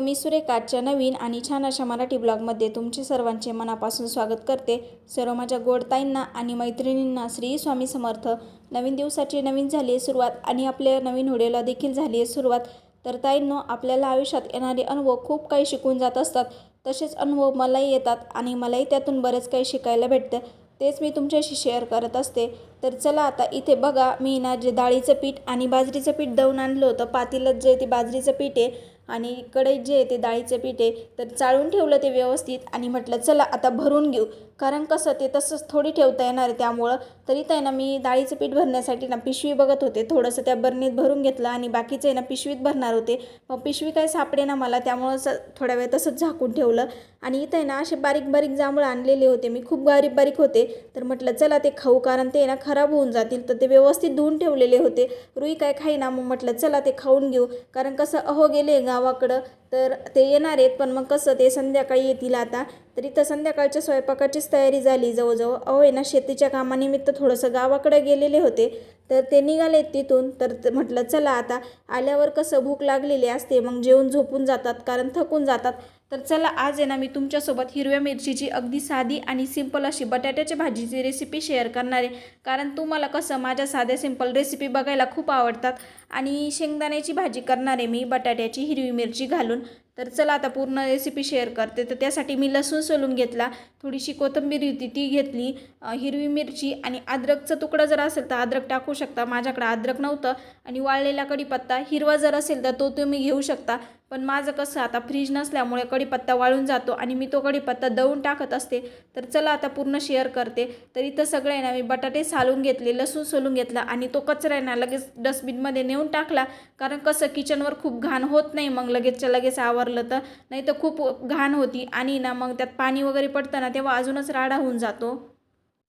मी सुरेखाच्या नवीन आणि छान अशा मराठी ब्लॉगमध्ये तुमचे सर्वांचे मनापासून स्वागत करते. सर्व माझ्या गोडताईंना आणि मैत्रिणींना श्री स्वामी समर्थ. नवीन दिवसाची नवीन झाली आहे सुरुवात आणि आपल्या नवीन व्हिडिओला देखील झाली आहे सुरुवात. तर ताईंनो आपल्याला आयुष्यात येणारे अनुभव खूप काही शिकून जात असतात. तसेच अनुभव मलाही येतात आणि मलाही त्यातून बरंच काही शिकायला भेटतं. तेच मी तुमच्याशी शेअर करत असते. तर चला आता इथे बघा मी ना जे डाळीचं पीठ आणि बाजरीचं पीठ दळून आणलं होतं. पातीलच जे ते बाजरीचं पीठ आहे आणि कढईत जे आहे ते डाळीचे पीठ आहे तर चाळून ठेवलं ते व्यवस्थित आणि म्हटलं चला आता भरून घेऊ. कारण कसं ते तसंच थोडी ठेवता येणार आहे त्यामुळं. तर इथं आहे ना मी डाळीचं पीठ भरण्यासाठी ना पिशवी बघत होते. थोडंसं त्या बरणीत भरून घेतलं आणि बाकीचं आहे ना पिशवीत भरणार होते. मग पिशवी काय सापडे ना मला त्यामुळं स थोड्या वेळ तसंच झाकून ठेवलं. आणि इथं आहे ना असे बारीक बारीक जांभळं आणलेले होते. मी खूप बारीक बारीक होते. तर म्हटलं चला ते खाऊ कारण ते ना खराब होऊन जातील. तर ते व्यवस्थित धुवून ठेवलेले होते. रुई काय खाईना मग म्हटलं चला ते खाऊन घेऊ. कारण कसं अहो गेले गावाकडं. तर ते येणार आहेत पण मग कसं ते संध्याकाळी येतील आता. तर इथं संध्याकाळच्या स्वयंपाकाचीच तयारी झाली जवळजवळ. अहो आहे ना शेतीच्या कामानिमित्त थोडंसं गावाकडे गेलेले होते. तर ते निघालेत तिथून. तर म्हटलं चला आता. आल्यावर कसं भूक लागलेली असते मग जेवून झोपून जातात कारण थकून जातात. तर चला आज आहे ना मी तुमच्यासोबत हिरव्या मिरचीची अगदी साधी आणि सिंपल अशी बटाट्याच्या भाजीची रेसिपी शेअर करणार आहे. कारण तुम्हाला कसं माझ्या साध्या सिंपल रेसिपी बघायला खूप आवडतात. आणि शेंगदाण्याची भाजी करणार आहे मी बटाट्याची हिरवी मिरची घालून. तर चला आता पूर्ण रेसिपी शेअर करते. तर त्यासाठी मी लसूण सोलून घेतला थोडीशी कोथिंबीर होती ती घेतली हिरवी मिरची आणि अद्रकचा तुकडा जर असेल तर अद्रक टाकू शकता. माझ्याकडे अद्रक नव्हतं आणि वाळलेला कढीपत्ता हिरवा जर असेल तर तो तुम्ही घेऊ शकता. पण माझं कसं आता फ्रीज नसल्यामुळे कढीपत्ता वाळून जातो आणि मी तो कढीपत्ता दळून टाकत असते. तर चला आता पूर्ण शेअर करते. तर इथं सगळं आहे ना मी बटाटे सालून घेतले लसूण सोलून घेतला आणि तो कचरा आहे ना लगेच डस्टबिनमध्ये नेऊन टाकला. कारण कसं किचनवर खूप घाण होत नाही. मग लगेचच्या लगेच आवरलं तर. नाही तर खूप घाण होती. आणि ना मग त्यात पाणी वगैरे पडतं ना तेव्हा अजूनच राडा होऊन जातो.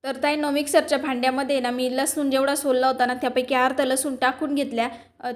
तर ताई न मिक्सरच्या भांड्यामध्ये ना मी लसूण जेवढा सोलला होता ना त्यापैकी अर्ध लसूण टाकून घेतल्या.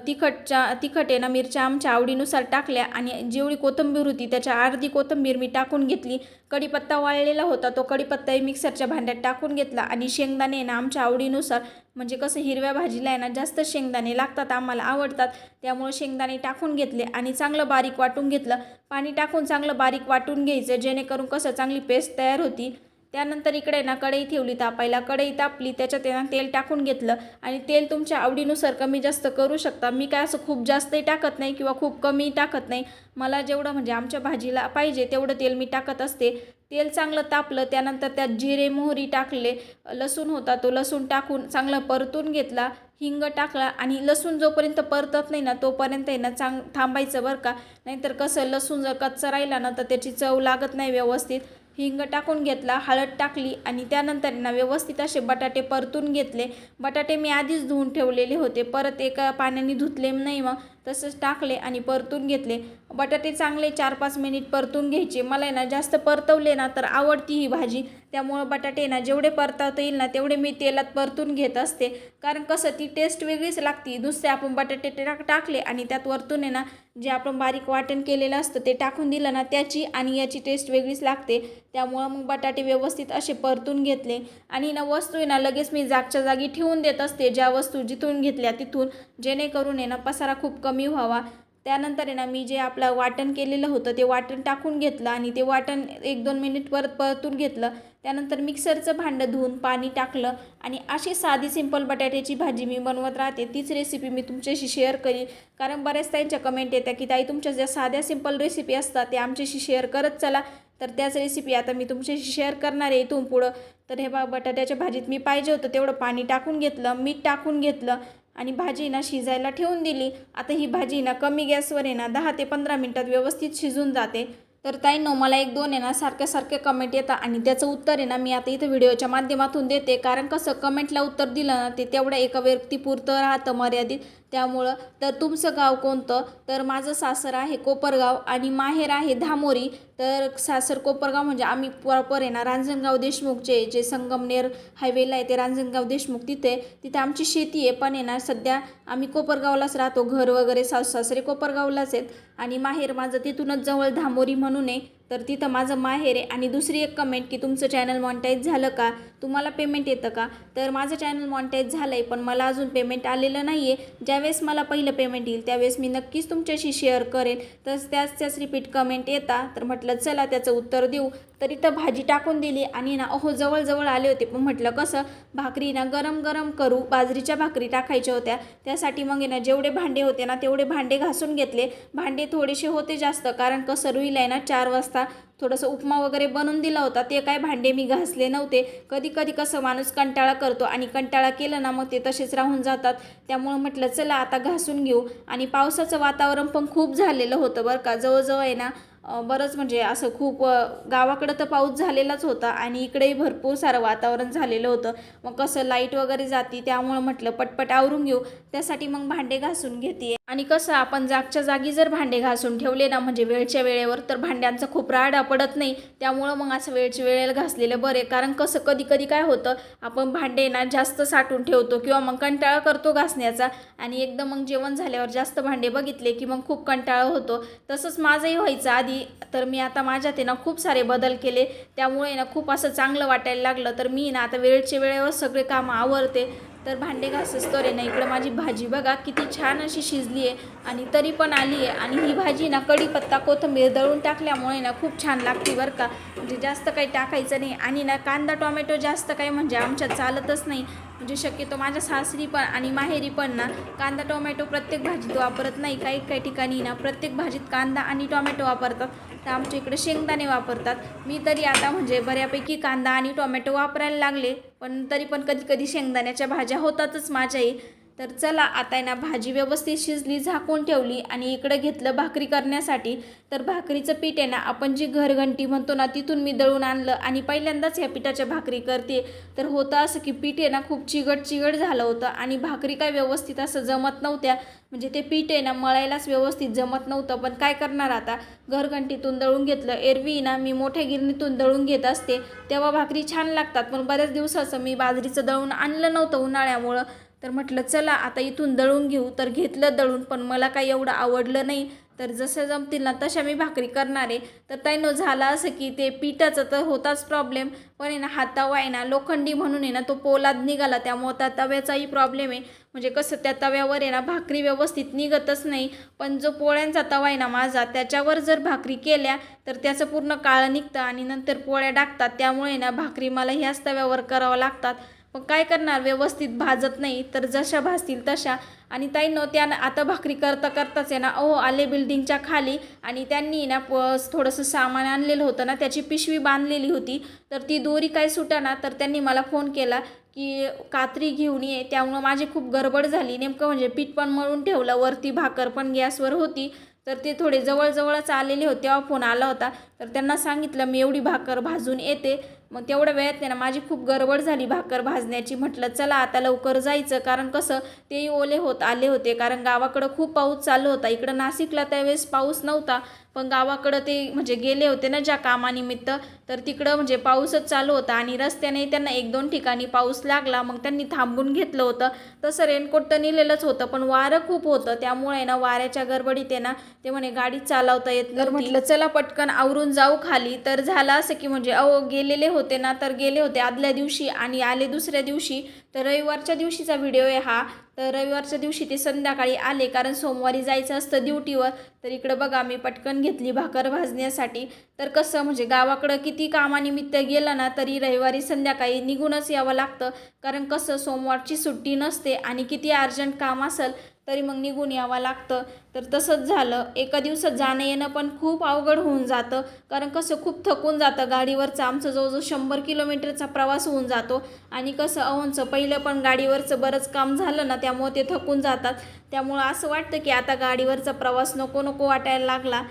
तिखटच्या तिखट आहे ना मिरच्या आमच्या आवडीनुसार टाकल्या आणि जेवढी कोथिंबीर होती त्याच्या अर्धी कोथिंबीर मी टाकून घेतली. कढीपत्ता वाळलेला होता तो कढीपत्ताही मिक्सरच्या भांड्यात टाकून घेतला आणि शेंगदाणे ना आमच्या आवडीनुसार म्हणजे कसं हिरव्या भाजीला आहे ना जास्त शेंगदाणे लागतात आम्हाला आवडतात. त्यामुळे शेंगदाणे टाकून घेतले आणि चांगलं बारीक वाटून घेतलं. पाणी टाकून चांगलं बारीक वाटून घ्यायचं जेणेकरून कसं चांगली पेस्ट तयार होती. त्यानंतर इकडे ना कढई ठेवली तापायला कढई तापली त्याच्यात आहे ना तेल टाकून घेतलं. आणि तेल तुमच्या आवडीनुसार कमी जास्त करू शकता. मी काय असं खूप जास्तही टाकत नाही किंवा खूप कमी टाकत नाही. मला जेवढं म्हणजे आमच्या भाजीला पाहिजे तेवढं तेल मी टाकत असते. तेल चांगलं तापलं त्यानंतर त्यात जिरे मोहरी टाकले. लसूण होता तो लसूण टाकून चांगलं परतून घेतला. हिंग टाकला आणि लसूण जोपर्यंत परतत नाही ना तोपर्यंत आहे ना चांग थांबायचं बरं का? नाहीतर कसं लसूण जर कच्चा राहिला ना तर त्याची चव लागत नाही व्यवस्थित. हिंग टाकून घेतला हळद टाकली आणि त्यानंतर ना व्यवस्थित असे बटाटे परतून घेतले. बटाटे मी आधीच धुवून ठेवलेले होते. परत एका पाण्याने धुतले नाही मग. तसंच टाकले आणि परतून घेतले. बटाटे चांगले चार पाच मिनिट परतून घ्यायचे. मला आहे ना जास्त परतवले ना तर आवडती ही भाजी. त्यामुळं बटाटे ना जेवढे परतवता येईल ना तेवढे मी तेलात परतून घेत असते. कारण कसं ती टेस्ट वेगळीच लागते. नुसते आपण बटाटे टाक टाकले आणि त्यात वरतून आहे ना जे आपण बारीक वाटण केलेलं असतं ते टाकून दिलं ना त्याची आणि याची टेस्ट वेगळीच लागते. त्यामुळं मग बटाटे व्यवस्थित असे परतून घेतले. आणि ना वस्तू आहे ना लगेच मी जागच्या जागी ठेवून देत असते. ज्या वस्तू जिथून घेतल्या तिथून. जेणेकरून आहे ना पसारा खूप कमी व्हावा. त्यानंतर आहे ना मी जे आपलं वाटण केलेलं होतं ते वाटण टाकून घेतलं आणि ते वाटण एक दोन मिनिट परत परतून घेतलं. त्यानंतर मिक्सरचं भांडं धुवून पाणी टाकलं आणि अशी साधी सिंपल बटाट्याची भाजी मी बनवत राहते. तीच रेसिपी मी तुमच्याशी शेअर करीन. कारण बऱ्याच त्यांच्या कमेंट येत्या की ताई तुमच्या ज्या साध्या सिंपल रेसिपी असतात त्या आमच्याशी शेअर करत चला. तर त्याच रेसिपी आता मी तुमच्याशी शेअर करणार आहे इथून पुढं. तर हे बा बटाट्याच्या भाजीत मी पाहिजे होतं तेवढं पाणी टाकून घेतलं मीठ टाकून घेतलं. आणि भाजी ना शिजायला ठेवून दिली. आता ही भाजी ना कमी गॅसवर आहे ना दहा ते पंधरा मिनटात व्यवस्थित शिजून जाते. तर ताईंनो मला एक दोन आहे ना सारख्या सारख्या कमेंट येतात आणि त्याचं उत्तर आहे ना मी आता इथं व्हिडिओच्या माध्यमातून देते. कारण कसं कमेंटला उत्तर दिलं ना ते तेवढ्या एका व्यक्तीपुरतं राहतं मर्यादित. त्यामुळं तर तुमचं गाव कोणतं? तर माझं सासर आहे कोपरगाव आणि माहेर आहे धामोरी. तर सासर कोपरगाव म्हणजे आम्ही प्रॉपर आहे ना रांजणगाव देशमुखचे जे संगमनेर हायवेला आहे ते रांजणगाव देशमुख तिथे तिथे आमची शेती आहे. पण आहे ना सध्या आम्ही कोपरगावलाच राहतो. घर वगैरे सासू सासरे कोपरगावलाच आहेत. आणि माहेर माझं तिथूनच जवळ धामोरी म्हणून आहे. तर तिथं माझं माहेर आहे आणि दुसरी एक कमेंट की तुमचं चॅनल मॉनिटाईज झालं का? तुम्हाला पेमेंट येतं का? तर माझं चॅनल मॉनिटाईज झालं आहे पण मला अजून पेमेंट आलेलं नाही आहे ज्यावेळेस मला पहिलं पेमेंट येईल त्यावेळेस मी नक्कीच तुमच्याशी शेअर करेन. तर त्याच त्याच रिपीट कमेंट येता. तर म्हटलं चला त्याचं उत्तर देऊ. तर इथं भाजी टाकून दिली आणि ना अहो जवळजवळ आले होते. पण म्हटलं कसं? भाकरी ना गरम गरम करू. बाजरीच्या भाकरी टाकायच्या होत्या. त्यासाठी मग आहे ना जेवढे भांडे होते ना तेवढे भांडे घासून घेतले. भांडे थोडेसे होते जास्त कारण कसं रुईला आहे ना चार वाजता. थोडंसं उपमा वगैरे बनवून दिला होता. ते काय भांडे मी घासले नव्हते. कधी कधी कसं माणूस कंटाळा करतो आणि कंटाळा केलं ना मग ते तसेच राहून जातात. त्यामुळं म्हटलं चला आता घासून घेऊ. आणि पावसाचं वातावरण पण खूप झालेलं होतं बरं का. जवळजवळ आहे ना बरंच म्हणजे असं खूप गावाकडं तर पाऊस झालेलाच होता आणि इकडेही भरपूर सारं वातावरण झालेलं होतं. मग कसं लाइट वगैरे जाती त्यामुळं म्हटलं पटपट आवरून घेऊ. त्यासाठी मग भांडे घासून घेते. आणि कसं आपण जागच्या जागी जर भांडे घासून ठेवले ना म्हणजे वेळच्या वेळेवर तर भांड्यांचा खूप राडा पडत नाही. त्यामुळं मग असं वेळच्या वेळेला घासलेलं बरे कारण कसं कधी कधी काय होतं आपण भांडे ना जास्त साठवून ठेवतो किंवा मग कंटाळा करतो घासण्याचा. आणि एकदम मग जेवण झाल्यावर जास्त भांडे बघितले की मग खूप कंटाळा होतो. तसंच माझंही व्हायचं. आधी तर मी आता माझ्यात आहे ना खूप सारे बदल केले. त्यामुळे ना खूप असं चांगलं वाटायला लागलं. तर मी ना आता वेळचे वेळेवर सगळे कामं आवरते. तर भांडे घासच तर आहे ना इकडं माझी भाजी बघा किती छान अशी शिजली आहे आणि तरी पण आली आहे. आणि ही भाजी ना कढीपत्ता कोथिंबीर दळून टाकल्यामुळे ना खूप छान लागते बरं का. म्हणजे जास्त काही टाकायचं नाही. आणि ना कांदा टोमॅटो जास्त काही म्हणजे आमच्यात चालतच नाही. म्हणजे शक्यतो माझ्या सासरी पण आणि माहेरी पण ना कांदा टोमॅटो प्रत्येक भाजीत वापरत नाही. काही काही ठिकाणी ना प्रत्येक भाजीत कांदा आणि टोमॅटो वापरतात. तर आमच्या इकडे शेंगदाणे वापरतात. मी तरी आता म्हणजे बऱ्यापैकी कांदा आणि टोमॅटो वापरायला लागले. पण तरी पण कधी कधी शेंगदाण्याच्या भाज्या होतातच माझ्याही. तर चला आता आहे ना भाजी व्यवस्थित शिजली झाकून ठेवली आणि इकडं घेतलं भाकरी करण्यासाठी. तर भाकरीचं पीठ आहे ना आपण जी घरघंटी म्हणतो ना तिथून मी दळून आणलं आणि पहिल्यांदाच ह्या पिठाच्या भाकरी करते. तर होतं असं की पीठ आहे ना खूप चिगट चिगट झालं होतं आणि भाकरी काय व्यवस्थित असं जमत नव्हत्या. म्हणजे ते पीठ आहे ना मळायलाच व्यवस्थित जमत नव्हतं. पण काय करणार आता? घरघंटीतून दळून घेतलं. एरवी ना मी मोठ्या गिरणीतून दळून घेत असते. तेव्हा भाकरी छान लागतात पण बऱ्याच दिवसाचं मी बाजरीचं दळून आणलं नव्हतं उन्हाळ्यामुळं. तर म्हटलं चला आता इथून दळून घेऊ. तर घेतलं दळून पण मला काही एवढं आवडलं नाही. तर जसं जमतील ना तशा मी भाकरी करणार आहे. तर त्यानं झालं असं की ते पिठाचं तर होताच प्रॉब्लेम पण आहे ना हातावा आहे ना लोखंडी म्हणून आहे ना तो पोलाद निघाला. त्यामुळं त्या तव्याचाही प्रॉब्लेम आहे. म्हणजे कसं त्या तव्यावर आहे ना भाकरी व्यवस्थित निघतच नाही. पण जो पोळ्यांचा तवा आहे ना माझा त्याच्यावर जर भाकरी केल्या तर त्याचं पूर्ण काळं निघतं आणि नंतर पोळ्या टाकतात त्यामुळे ना भाकरी मला ह्याच तव्यावर करावं लागतात. पण काय करणार? व्यवस्थित भाजत नाही तर जशा भाजतील तशा. आणि ताईनं त्यानं आता भाकरी करता करताच आहे ना अहो आले बिल्डिंगच्या खाली. आणि त्यांनी ना प थोडंसं सामान आणलेलं होतं ना त्याची पिशवी बांधलेली होती. तर ती दोरी काय सुटाना तर त्यांनी मला फोन केला की कात्री घेऊन ये. त्यामुळं माझी खूप गडबड झाली. नेमकं म्हणजे पीठ पण मळून ठेवलं वरती भाकर पण गॅसवर होती. तर ते थोडे जवळजवळच आलेले होते तेव्हा फोन आला होता. तर त्यांना सांगितलं मी एवढी भाकर भाजून येते. मग तेवढ्या वेळात नाही ना माझी खूप गडबड झाली भाकर भाजण्याची. म्हटलं चला आता लवकर जायचं. कारण कसं तेही ओले होत आले होते. कारण गावाकडं खूप पाऊस चालू होता. इकडं नाशिकला त्यावेळेस पाऊस नव्हता. पण गावाकडं ते म्हणजे गेले होते ना ज्या कामानिमित्त तर तिकडं म्हणजे पाऊसच चालू होता. आणि रस्त्याने त्यांना एक दोन ठिकाणी पाऊस लागला. मग त्यांनी थांबून घेतलं होतं. तसं रेनकोट तर नेलेलंच होतं. पण वारं खूप होतं. त्यामुळे ना वाऱ्याच्या गडबडीत आहे ना ते म्हणे गाडी चालवता येत तर म्हटलं चला पटकन आवरून जाऊ खाली. तर झालं असं की म्हणजे अहो गेलेले होते ना तर गेले होते आदल्या दिवशी आणि आले दुसऱ्या दिवशी. तर रविवारच्या दिवशीचा व्हिडिओ आहे हा. तर रविवारच्या दिवशी ते संध्याकाळी आले कारण सोमवारी जायचं असतं ड्युटीवर तर इकडं बघा मी पटकन घेतली भाकर भाजण्यासाठी. तर कसं म्हणजे गावाकडं किती कामानिमित्त गेलं ना तरी रविवारी संध्याकाळी निघूनच यावं लागतं. कारण कसं सोमवारची सुट्टी नसते आणि किती अर्जंट काम असेल तरी मग निघून यावं लागतं. तर तसंच झालं. एका दिवसात जाणं येणं पण खूप अवघड होऊन जातं. कारण कसं खूप थकून जातं गाडीवरचं. आमचं जवळजवळ शंभर किलोमीटरचा प्रवास होऊन जातो. आणि कसं अहोंचं पहिलं पण गाडीवरचं बरंच काम झालं ना त्यामुळे ते थकून जातात. त्यामुळं असं वाटतं की आता गाडीवरचा प्रवास नको नको वाटायला लागला.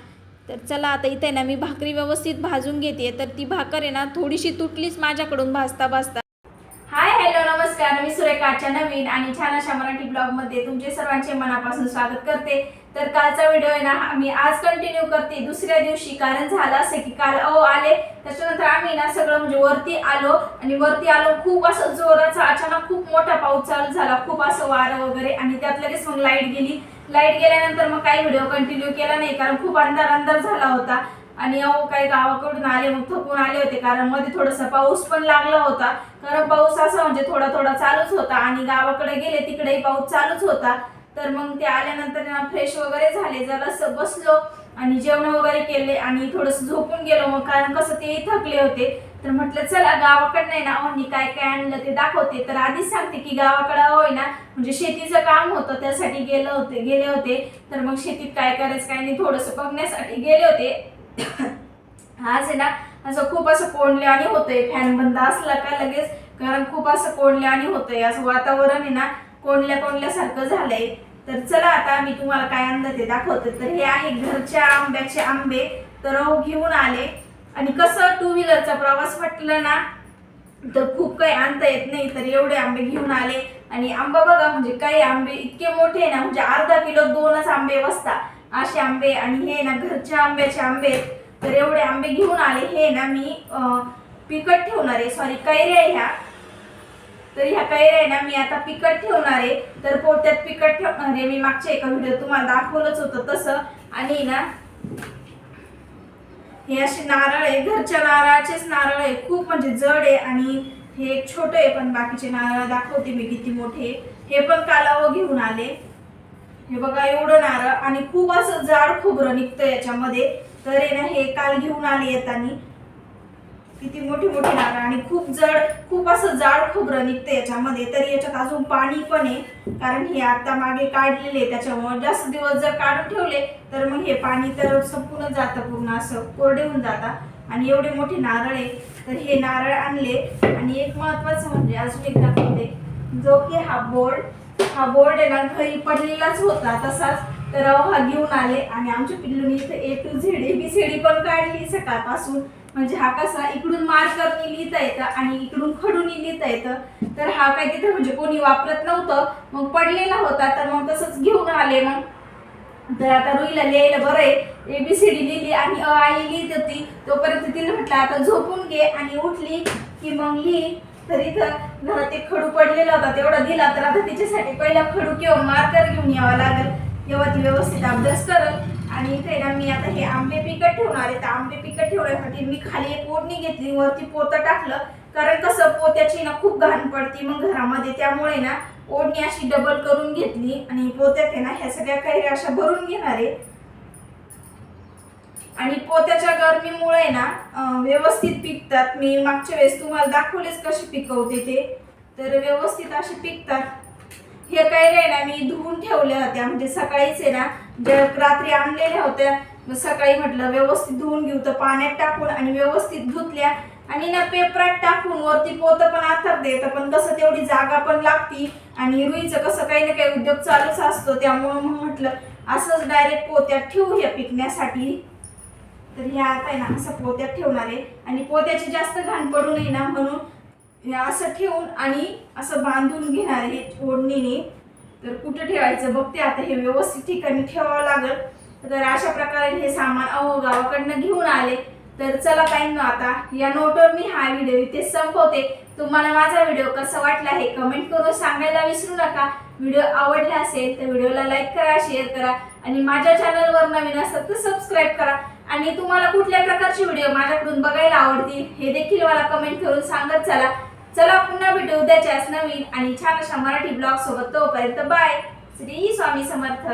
तर चला आता इथे ना मी भाकरी व्यवस्थित भाजून घेते. तर ती भाकर आहे ना थोडीशी तुटलीच माझ्याकडून भाजता भाजता नमस्कार मी सुरेखाच्या नवीन आणि छान अशा मराठी ब्लॉगमध्ये तुमचे सर्वांचे मनापासून स्वागत करते. तर कालचा व्हिडिओ आहे ना मी आज कंटिन्यू करते दुसऱ्या दिवशी. कारण झालं असं की काल अहो आले. त्याच्यानंतर आम्ही ना सगळं म्हणजे वरती आलो आणि वरती आलो खूप असं जोराचा अचानक खूप मोठा पाऊस चालू झाला. खूप असं वारं वगैरे आणि त्यात लगेच मग लाइट गेली. लाइट गेल्यानंतर मग काही व्हिडिओ कंटिन्यू केला नाही कारण खूप अंधार अंधार झाला होता. आणि अहो काही गावाकडून आले मग थकून आले होते कारण मध्ये थोडासा पाऊस पण लागला होता. कारण पाऊस असा म्हणजे थोडा थोडा चालूच होता आणि गावाकडे गेले तिकडेही पाऊस चालूच होता. तर मग ते आल्यानंतर फ्रेश वगैरे झाले जरासं बसलो आणि जेवण वगैरे केले आणि थोडंसं झोपून गेलो. मग कारण कसं तेही थकले होते. तर म्हटलं चला गावाकडनं नाही ना अहोनी काय काय आणलं ते दाखवते. तर आधीच सांगते की गावाकडे होय ना म्हणजे शेतीचं काम होतं त्यासाठी गेलं होते गेले होते. तर मग शेतीत काय करायचं काय नाही थोडंसं बघण्यासाठी गेले होते. आज आहे ना असं खूप असं कोंडले आणि होतंय. फॅन बंद असला का लगेच? कारण खूप असं कोंडले आणि होतंय. असं वातावरण आहे ना कोंडल्या कोंडल्यासारखं झालंय. तर चला आता मी तुम्हाला काय आणलं ते दाखवते. तर हे आहे घरच्या आंब्याचे आंबे. तर घेऊन आले. आणि कसं टू व्हीलरचा प्रवास म्हटलं ना तर खूप काही आणता येत नाही. तर एवढे आंबे घेऊन आले. आणि आंबा बघा म्हणजे काही आंबे इतके मोठे ना म्हणजे अर्धा किलो दोनच आंबे बसतात असे आंबे आणि हे ना घरच्या आंब्याचे आंबे तर एवढे आंबे घेऊन आले. हे ना मी पिकट ठेवणार आहे. सॉरी कैऱ्या ह्या. तर ह्या कैऱ्या आहे ना मी आता पिकट ठेवणार आहे. तर पोत्यात पिकट ठेवणार आहे. मी मागच्या एका व्हिडिओ तुम्हाला दाखवलंच होतं तसं. आणि ना हे असे नारळ आहे. घरच्या नारळाचेच नारळ आहे. खूप म्हणजे जड आहे आणि हे एक छोटं आहे पण बाकीचे नारळ दाखवते मी किती मोठे. हे पण कालावं घेऊन आले. हे बघा एवढं नारळ आणि खूप असं जाड खोबरं निघतं याच्यामध्ये. तर ना हे काल घेऊन आले येतानी. किती मोठी मोठी नारळ आणि खूप जड खूप असं जाड खोबरं निघतं याच्यामध्ये. तर याच्यात अजून पाणी पण आहे. कारण हे आता मागे काढलेले त्याच्यामुळे जास्त दिवस जर काढून ठेवले तर मग हे पाणी तर संपूर्ण जातं पूर्ण असं कोरडे होऊन जातात आणि एवढे मोठे नारळ आहे. तर हे नारळ आणले. आणि एक महत्वाचं म्हणजे अजून एक दाखवते जो की हा बोर्ड हा बोर्ड आहे ना घरी पडलेलाच होता. तसाच तर हा घेऊन आले आणि आमच्या पिल्लूनी इथे A to Z A B C D पण काढली सकाळपासून. म्हणजे हा कसा इकडून मार्करनी लिहिता येतं आणि इकडून खडूनी लिहिता येतं. तर हा काय तिथं म्हणजे कोणी वापरत नव्हतं. मग पडलेला होता तर मग तसंच घेऊन आले मग. तर आता रुईला लिहायला बरं आहे. डी लिहिली आणि अ आई लिहित होती. तोपर्यंत तिला म्हटलं आता झोपून घे. आणि उठली की मग लिही तर इथं घरात एक खडू पडलेला होता. तेवढा दिला तर आता तिच्यासाठी पहिला खडू किंवा मार्कर घेऊन यावं लागेल. तेव्हा ती व्यवस्थित अभ्यास करल. आणि इथे ना मी आता हे आंबे पिकट ठेवणार आहे. तर आंबे पिकट ठेवण्यासाठी मी खाली एक ओढणी घेतली. वरती पोतं टाकलं. कारण कसं पोत्याची ना खूप घाण पडती मग घरामध्ये. त्यामुळे ना ओढणी अशी डबल करून घेतली. आणि पोत्यात आहे ना ह्या सगळ्या काही अशा भरून घेणार आहे. आणि पोत्याच्या गरमीमुळे ना व्यवस्थित पिकतात. मी मागच्या वेळेस तुम्हाला दाखवलेच कशी पिकवते ते. तर व्यवस्थित असे पिकतात. हे काही नाही ना मी धुवून ठेवल्या होत्या. म्हणजे सकाळीच आहे ना ज्या रात्री आणलेल्या होत्या सकाळी म्हटलं व्यवस्थित धुवून घेऊ तर पाण्यात टाकून आणि व्यवस्थित धुतल्या. आणि ना पेपरात टाकून वरती पोत पण आथर देतं पण कसं तेवढी जागा पण लागती. आणि रुईचं कसं काही ना काही उद्योग चालूच असतो. त्यामुळं मग म्हटलं असंच डायरेक्ट पोत्यात ठेवू या पिकण्यासाठी. तर हे आता आहे ना असं पोत्यात ठेवणार आहे. आणि पोत्याची जास्त घाण पडू नये ना म्हणून हे असं ठेवून आणि असं बांधून घेणार आहे ओढणीने. तर कुठं ठेवायचं बघते आता हे व्यवस्थित ठिकाणी ठेवावं लागेल. तर अशा प्रकारे हे सामान अहो गावाकडनं घेऊन आले. तर चला काही ना आता या नोटवर मी हा व्हिडिओ इथे संपवते. तुम्हाला माझा व्हिडिओ कसा वाटला हे कमेंट करून सांगायला विसरू नका. व्हिडिओ आवडला असेल तर व्हिडिओला लाईक करा शेअर करा. आणि माझ्या चॅनलवर नवीन असतात तर सबस्क्राईब करा. आणि तुम्हाला कुठल्या प्रकारचे व्हिडिओ माझ्याकडून बघायला आवडतील हे देखील मला कमेंट करून सांगत चला. चला पुन्हा भेटू उद्याच्याच नवीन आणि छान अशा मराठी ब्लॉग सोबत तोपर्यंत बाय श्री स्वामी समर्थ.